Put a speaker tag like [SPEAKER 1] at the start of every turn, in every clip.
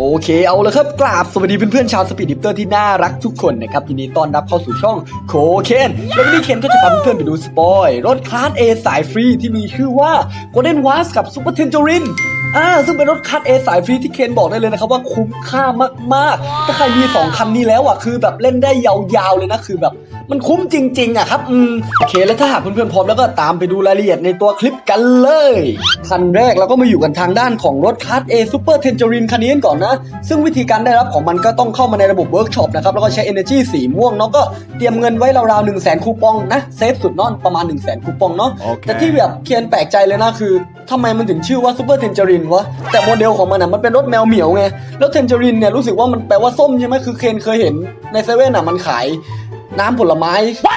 [SPEAKER 1] โอเคเอาเลยครับกราบสวัสดีเพื่อนๆชาวสปีดดิฟเตอร์ที่น่ารักทุกคนนะครับยินดีต้อนรับเข้าสู่ช่องโคเคนและวันนี้เคนก็จะพาเพื่อนๆไปดูสปอยรถคลาส A สายฟรีที่มีชื่อว่า Golden w a s กับ Super t e n g e r i n อ่าซึ่งเป็นรถคลาส A สายฟรีที่เคนบอกได้เลยนะครับว่าคุ้มค่ามากๆ ถ้าใครมี 2 คันนี้แล้วอะคือแบบเล่นได้ยาวๆเลยนะคือแบบ มันคุ้มจริง ๆ อะครับอืมโอเคแล้วถ้าหากเพื่อนๆพร้อมแล้วก็ตามไปดูรายละเอียดในตัวคลิปกันเลยคันแรกเราก็มาอยู่กันทางด้านของรถคัส A Super Tangerine คันนี้กันก่อนนะ ซึ่งวิธีการได้รับของมันก็ต้องเข้ามาในระบบเวิร์กช็อปนะครับแล้วก็ใช้ Energy สีม่วงเนาะก็เตรียมเงินไว้ราวๆ1 0 0 0 0แสนคูปองนะเซฟสุดเนอนประมาณ1 0 0 0 0แสนคูปองเนาะ
[SPEAKER 2] โอเค
[SPEAKER 1] แต่ที่แบบเคียนแปลกใจเลยนะคือทำไมมันถึงชื่อว่า Super Tangerine วะแต่โมเดลของมันอะมันเป็นรถแมวเหมียวไงแล้ว Tangerine เนี่ยรู้สึกว่ามันแปลว่าส้มใช่ไหมคือเคนเคยเห็นในเซเว่นอะมันขาย น้ำผลไม้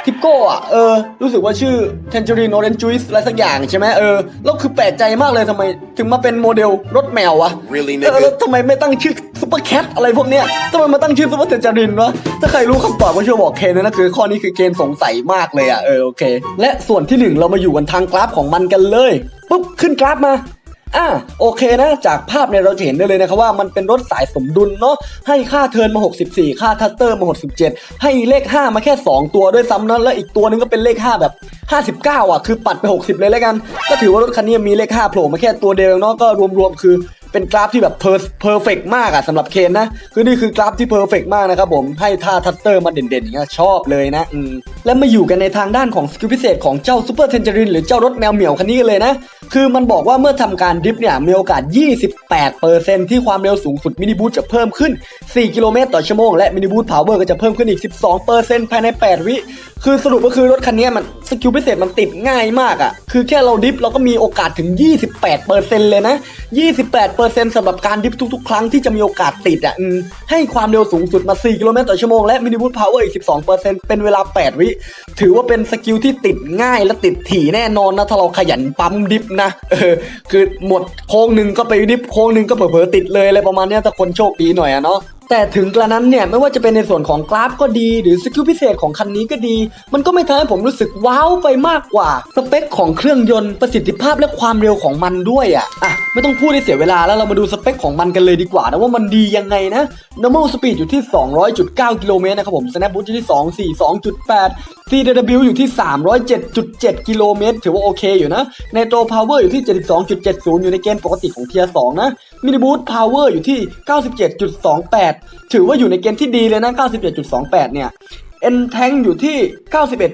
[SPEAKER 1] ทิปโก้อะเออ รู้สึกว่าชื่อ Tangerine Orange Juice อะไรสักอย่างใช่ไหมเออแล้วคือแปลกใจมากเลยทำไม ถึงมาเป็นโมเดลรถแมววะ
[SPEAKER 2] Really,
[SPEAKER 1] เออ
[SPEAKER 2] nigga?
[SPEAKER 1] แล้วทำไมไม่ตั้งชื่อซุปเปอร์แคทอะไรพวกเนี้ยทำไมมาตั้งชื่อซุปเปอร์เทนจารินวะถ้าใครรู้คำตอบก็ช่วยบอกเคนด้วยนะคือข้อนี้คือเคนสงสัยมากเลยอะเออโอเค และส่วนที่หนึ่งเรามาอยู่กันทางกราฟของมันกันเลยปุ๊บขึ้นกราฟมา อะโอเคนะ จากภาพเนี่ยเราจะเห็นได้เลยนะครับว่ามันเป็นรถสายสมดุลเนาะให้ค่าเทินมา 64 ค่าทัตเตอร์มา 67 ให้เลข 5 มาแค่ 2 ตัวด้วยซ้ำนะแล้วอีกตัวหนึงก็เป็นเลข 5 แบบ 59 อะ คือปัดไป 60 เลยแล้วกัน ก็ถือว่ารถคันนี้มีเลข 5 โผล่มาแค่ตัวเดียวเนาะก็รวมๆคือ เป็นกราฟที่แบบเพอร์เพอร์เฟกมากอะสำหรับเคนนะ คือนี่คือกราฟที่เพอร์เฟกมากนะครับผมให้ท่าทัตเตอร์มาเด่นๆอย่างเงี้ยชอบเลยนะอืมแล้วมาอยู่กันในทางด้านของสกิลพิเศษของเจ้าซูเปอร์เทนเจอรินหรือเจ้ารถแมวเหมียวคันนี้กันเลยนะ คือมันบอกว่าเมื่อทำการดริฟเนี่ยมีโอกาส 28%ที่ความเร็วสูงสุดมินิบูทจะเพิ่มขึ้น 4 กิโลเมตรต่อชั่วโมงและมินิบูทพาวเวอร์ก็จะเพิ่มขึ้นอีก 12%ภายใน 8 วิ คือสรุปก็คือรถคันนี้มันสกิลพิเศษมันติดง่ายมากอะ่ะ คือแค่เราดิฟเราก็มีโอกาสถึง 28%เลยนะ 28%สำหรับการดิฟทุกๆ ครั้งที่จะมีโอกาสติดอะ่ะให้ความเร็วสูงสุดมา 4 กิโลเมตรต่อชั่วโมงและมินิบูทพาวเวอร์อีก 12%เป็นเวลา 8 วิ ถือว่าเป็นสกิลที่ติดง่ายและติดถี่แน่นอนนะ ถ้าเราขยันปั๊มดิฟนะ เออ คือหมดโค้งหนึ่งก็ไปดิฟโค้งหนึ่งก็เผลอๆติดเลยอะไรประมาณนี้ยถ้าคนโชคดีหน่อยอะเนาะ แต่ถึงกระนั้นเนี่ยไม่ว่าจะเป็นในส่วนของกราฟก็ดี หรือสกิลพิเศษของคันนี้ก็ดี มันก็ไม่ทำให้ผมรู้สึกว้าวไปมากกว่า สเปคของเครื่องยนต์ประสิทธิภาพและความเร็วของมันด้วยอะอะไม่ต้องพูดให้เสียเวลาแล้วเรามาดูสเปคของมันกันเลยดีกว่านะว่ามันดียังไงนะ normal speed อยู่ที่ 200.9 กิโลเมตรนะครับผม snapboot อยู่ที่ 242.8 CW อยู่ที่ 307.7 กิโลเมตร ถือว่าโอเคอยู่นะ ในตัว Power อยู่ที่ 72.70 อยู่ในเกณฑ์ปกติของเทียร์2นะ Mini Boost Power อยู่ที่ 97.28 ถือว่าอยู่ในเกณฑ์ที่ดีเลยนะ 97.28 เนี่ยเอ็นแทงอยู่ที่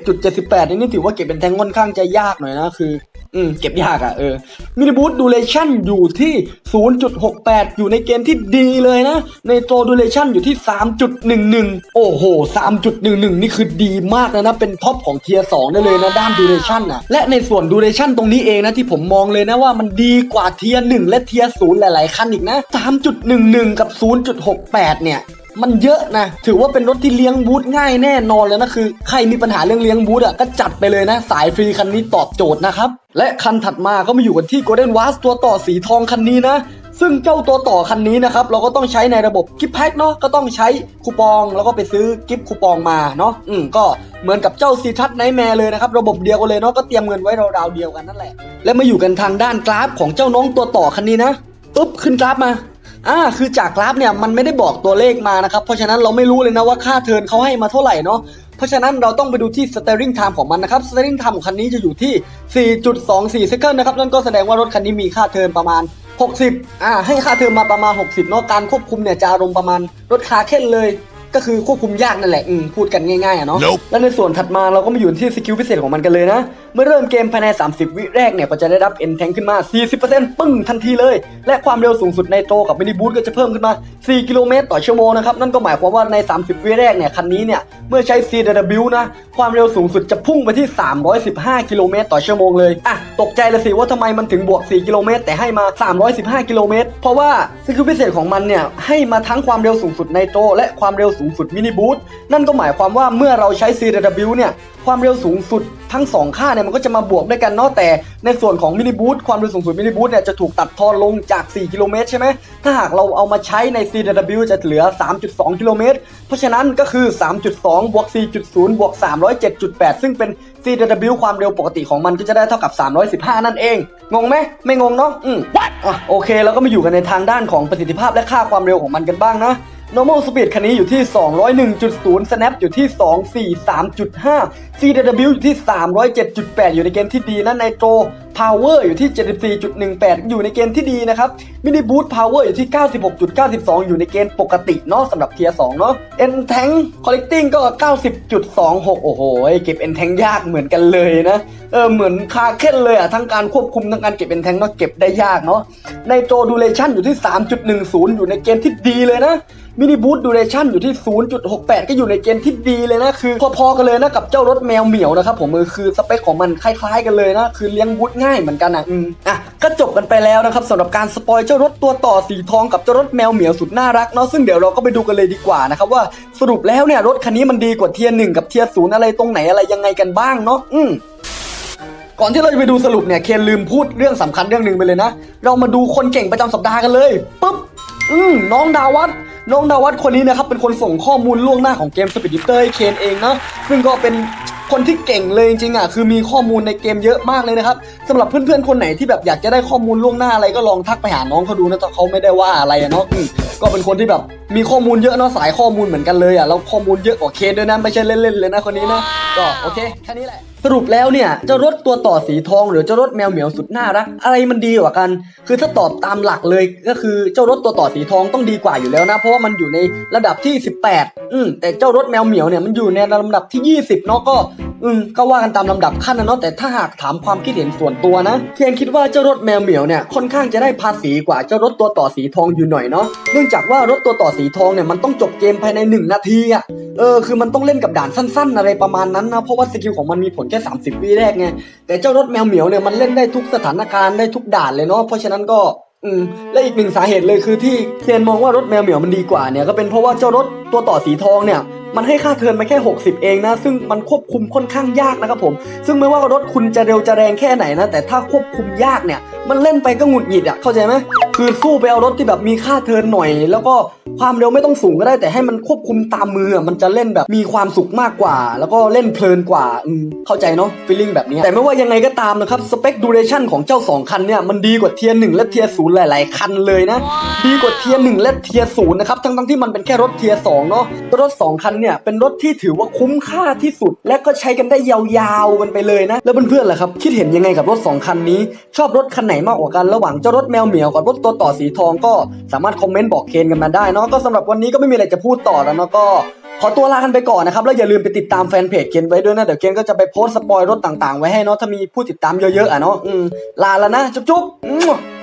[SPEAKER 1] 91.78 นี่ถือว่าเก็บเป็นแทงค่อนข้างจะยากหน่อยนะ คือ อืมเก็บยากอะ่ะเออ Mini Boost Duration อยู่ที่ 0.68 อยู่ในเกณฑ์ที่ดีเลยนะ ในโต Duration อยู่ที่ 3.11 โอ้โห 3.11 นี่คือดีมากเลยนะ เป็นท็อปของเทียร์2ได้เลยนะด้าน Duration อะ และในส่วน Duration ตรงนี้เองนะ ที่ผมมองเลยนะว่ามันดีกว่าเทียร์1และเทียร์0หลายๆคันอีกนะ 3.11 กับ 0.68 เนี่ย มันเยอะนะ ถือว่าเป็นรถที่เลี้ยงบูธง่ายแน่นอนเลยนะคือ ใครมีปัญหาเรื่องเลี้ยงบูธอะก็จัดไปเลยนะ สายฟรีคันนี้ตอบโจทย์นะครับ และคันถัดมาก็มาอยู่กันที่ Golden w a s ตัวต่อสีทองคันนี้นะซึ่งเจ้าตัวต่อคันนี้นะครับเราก็ต้องใช้ในระบบกิฟต์แพ็กเนาะก็ต้องใช้คูปองแล้วก็ไปซื้อกิฟต์คูปองมาเนาะอืมก็เหมือนกับเจ้าซีทัศไนแมร์เลยนะครับระบบเดียวกันเลยเนาะก็เตรียมเงินไว้ราวๆเดียวกันนั่นแหละ และมาอยู่กันทางด้านกราฟของเจ้าน้องตัวต่อคันนี้นะปุ๊บขึ้นกราฟมา อ่าคือจากกราฟเนี่ยมันไม่ได้บอกตัวเลขมานะครับ เพราะฉะนั้นเราไม่รู้เลยนะว่าค่าเทิร์นเขาให้มาเท่าไหร่เนาะเพราะฉะนั้นเราต้องไปดูที่ steering time ของมันนะครับ steering time ของคันนี้จะอยู่ที่ 4.24 second นะครับนั่นก็แสดงว่ารถคันนี้มีค่าเทิร์นประมาณ 60อ่าให้ค่าเทิร์นมาประมาณ 60เนาะการควบคุมเนี่ยจะอารมณ์ประมาณรถคาเค้นเลย ก็คือควบคุมยากนั่นแหละอืมพูดกันง่ายๆอะเนาะ
[SPEAKER 2] Nope
[SPEAKER 1] และในส่วนถัดมาเราก็มาอยู่ที่สกิลพิเศษของมันกันเลยนะ เมื่อเริ่มเกมภายใน 30 วิแรกเนี่ยก็จะได้รับ N Tank ขึ้นมา 40%ปึ้งทันทีเลย และความเร็วสูงสุดในโตกับมินิบูทก็จะเพิ่มขึ้นมา 4 กิโลเมตรต่อชั่วโมงนะครับ นั่นก็หมายความว่าใน 30 วิแรกเนี่ยคันนี้เนี่ยเมื่อใช้ CW นะ ความเร็วสูงสุดจะพุ่งไปที่ 315 กิโลเมตรต่อชั่วโมงเลยอะตกใจเลยสิว่าทำไมมันถึงบวก 4 กิโลเมตร แต่ให้มา 315 กิโลเมตรเพราะว่าสกิลพิเศษของมันเนี่ยให้มาทั้งความเร็วสูงสุดในโตและความเร็วสูงงสุดมินิบูทนั่นก็หมายความว่าเมื่อเราใช้ CW เนี่ยความเร็วสูงสุดทั้งสองค่าเนี่ยมันก็จะมาบวกด้วยกันเนาะแต่ในส่วนของมินิบูทความเร็วสูงสุดมินิบูทเนี่ยจะถูกตัดทอนลงจาก 4 กิโลเมตรใช่ไหมถ้าหากเราเอามาใช้ใน CW จะเหลือ 3.2 กิโลเมตร เพราะฉะนั้นก็คือ 3.2 บวก 4.0 บวก 307.8 ซึ่งเป็น CW ความเร็วปกติของมันก็จะได้เท่ากับ 315 นั่นเอง งงไหมไม่งงเนาะอืมอะโอเคเราก็มาอยู่กันในทางด้านของประสิทธิภาพและค่าความเร็วของมันกันบ้างนะ normal speed คันนี้อยู่ที่ 201.0 snap อยู่ที่ 243.5 CW อยู่ที่ 307.8 อยู่ในเกมที่ดีนะไนโตร power อยู่ที่ 74.18 อยู่ในเกณฑ์ที่ดีนะครับ mini boost power อยู่ที่ 96.92 อยู่ในเกณฑ์ปกติเนาะสำหรับเทียร์2เนาะ n tank collecting ก็ 90.26 โอ้โห เก็บ n tank ยากเหมือนกันเลยนะ เออ เหมือนคาเค้นเลยอะทั้งการควบคุมทั้งการเก็บ n tank เนาะเก็บได้ยากเนาะ nitro duration อยู่ที่ 3.10 อยู่ในเกณฑ์ที่ดีเลยนะมินิบูทดูเรชั่นอยู่ที่ 0.68 ก็อยู่ในเกณฑ์ที่ดีเลยนะ คือพอๆกันเลยนะกับเจ้ารถแมวเหมียวนะครับผมเออคือสเปคของมันคล้ายๆกันเลยนะ คือเลี้ยงบูทง่าย่ายเหมือนกันอะอืมอะก็จบกันไปแล้วนะครับสำหรับการสปอยเจ้ารถตัวต่อสีทองกับเจ้ารถแมวเหมียวสุดน่ารักเนาะซึ่งเดี๋ยวเราก็ไปดูกันเลยดีกว่านะครับว่าสรุปแล้วเนี่ยรถคันนี้มันดีกว่าเทียร์หนึ่งกับเทียร์ศูนย์อะไรตรงไหนอะไรยังไงกันบ้างเนาะอืมก่อนที่เราจะไปดูสรุปเนี่ยเคนลืมพูดเรื่องสำคัญเรื่องหนึ่งไปเลยนะ เรามาดูคนเก่งประจำสัปดาห์กันเลยปุ๊บอืมน้องดาวัตน้องดาวัตคนนี้นะครับเป็นคนส่งข้อมูลล่วงหน้าของเกมสปีดดิเตอร์ให้เคนเองนะซึ่งก็เป็น คนที่เก่งเลยจริงๆอะคือมีข้อมูลในเกมเยอะมากเลยนะครับสำหรับเพื่อนๆคนไหนที่แบบอยากจะได้ข้อมูลล่วงหน้าอะไรก็ลองทักไปหาน้องเขาดูนะแต่เขาไม่ได้ว่าอะไรอะเนาะก็เป็นคนที่แบบมีข้อมูลเยอะเนาะสายข้อมูลเหมือนกันเลยอะแล้วข้อมูลเยอะกว่าเคนด้วยนะไม่ใช่เล่นๆเลยนะคนนี้นะ ก็โอเคแค่นี้แหละ สรุปแล้วเนี่ยเจ้ารถตัวต่อสีทอง หรือเจ้ารถแมวเหมียวสุดน่ารักอะไรมันดีกว่ากัน คือถ้าตอบตามหลักเลยก็คือเจ้ารถตัวต่อสีทองต้องดีกว่าอยู่แล้วนะ เพราะว่ามันอยู่ในระดับที่ 18 อืมแต่เจ้ารถแมวเหมียวเนี่ยมันอยู่ในลำดับที่ 20เนาะก็ อืมก็ว่ากันตามลำดับขั้นนะเนาะแต่ถ้าหากถามความคิดเห็นส่วนตัวนะเพียงคิดว่าเจ้ารถแมวเหมียวเนี่ยค่อนข้างจะได้ภาษีกว่าเจ้ารถตัวต่อสีทองอยู่หน่อยเนาะเนื่องจากว่ารถตัวต่อสีทองเนี่ยมันต้องจบเกมภายใน 1 นาทีอะเออคือมันต้องเล่นกับด่านสั้น ๆ อะไรประมาณนั้นนะเพราะว่าสกิลของมันมีผลแค่ 30 วิแรกไงแต่เจ้ารถแมวเหมียวเนี่ยมันเล่นได้ทุกสถานการณ์ได้ทุกด่านเลยเนาะเพราะฉะนั้นก็อืมและอีกหนึ่งสาเหตุเลยคือที่เซียนมองว่ารถแมวเหมียวมันดีกว่าเนี่ยก็เป็นเพราะว่าเจ้ารถตัวต่อสีทองเนี่ย มันให้ค่าเทิร์นมาแค่ 60 เองนะ ซึ่งมันควบคุมค่อนข้างยากนะครับผม ซึ่งไม่ว่ารถคุณจะเร็วจะแรงแค่ไหนนะ แต่ถ้าควบคุมยากเนี่ย มันเล่นไปก็หงุดหงิดอะ เข้าใจไหม คือสู้ไปเอารถที่แบบมีค่าเทินหน่อย แล้วก็ความเร็วไม่ต้องสูงก็ได้แต่ให้มันควบคุมตามมือมันจะเล่นแบบมีความสุขมากกว่า แล้วก็เล่นเพลินกว่าอืเข้าใจเนาะฟีลลิ่งแบบนี้แต่ไม่ว่ายังไงก็ตามนะครับสเปคดูเรชั่นของเจ้า 2 คันเนี่ยมันดีกว่าเทียร์หนึ่งและเทียร์ศูนย์หลาย ๆ คันเลยนะ ดีกว่าเทียร์หนึ่งและเทียร์ศูนย์นะครับทั้งทั้งๆที่มันเป็นแค่รถเทียร์สองเนาะรถสองคันเนี่ยเป็นรถที่ถือว่าคุ้มค่าที่สุด และก็ใช้กันได้ยาวๆกันไปเลยนะ แล้วเพื่อนๆล่ะครับคิดเห็นยังไงกับรถสองคันนี้ ชอบรถคันไหนมากกว่ากันระหว่างเจ้ารถแมวเหมียวกับรถตวต่อสีทองก็สามารถคอมเมนต์บอกเคนกันมาได้เนาะก็สำหรับวันนี้ก็ไม่มีอะไรจะพูดต่อแล้วเนาะก็ขอตัวลากันไปก่อนนะครับ แล้วอย่าลืมไปติดตามแฟนเพจเคนไว้ด้วยนะ เดี๋ยวเคนก็จะไปโพสต์สปอยรถต่างๆ ไว้ให้เนาะถ้ามีผู้ติดตามเยอะๆอะเนาะอืมลาแล้วนะ จุ๊บๆ